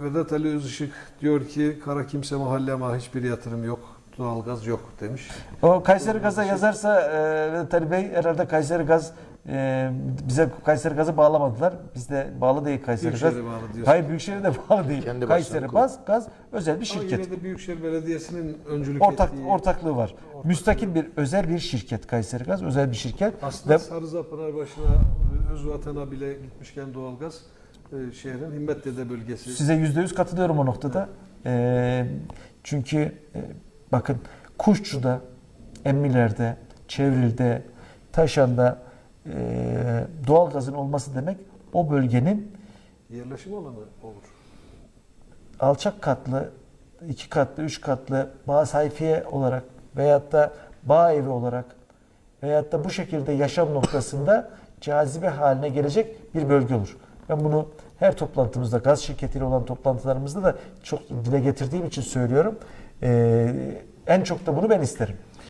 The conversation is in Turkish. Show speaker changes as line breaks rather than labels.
Vedat Ali Özışık diyor ki kara kimse mahalle ama hiçbir yatırım yok. Doğalgaz yok demiş.
O Kayseri Gaz'a yazarsa e, Vedat Ali Bey herhalde Kayseri Gaz e, bize Kayseri Gaz'ı bağlamadılar. Biz de bağlı değil Kayseri Gaz.
Büyükşehir'e bağlı diyorsun.
Hayır Büyükşehir'e de bağlı değil.
Kendi
Kayseri Gaz, Gaz özel bir
Ama
şirket.
yine de Büyükşehir Belediyesi'nin öncülük
Ortak
ettiği...
ortaklığı var. Müstakil bir özel bir şirket Kayseri Gaz, özel bir şirket
Aslında
ve
Sarıza Pınarbaşı'na, öz vatana bile gitmişken doğalgaz e, şehrin Himmetdede bölgesi.
size yüzde yüz katılıyorum o noktada. E, çünkü e, bakın Kuşçu'da, Emmiler'de, Çevril'de, Taşan'da e, doğalgazın olması demek o bölgenin
Yerleşim alanı olur.
alçak katlı, iki katlı, üç katlı bağ sayfiye olarak veyahut da bağ evi olarak veyahut da bu şekilde yaşam noktasında cazibe haline gelecek bir bölge olur. Ben bunu her toplantımızda, gaz şirketiyle olan toplantılarımızda da çok dile getirdiğim için söylüyorum. Ee, en çok da bunu ben isterim.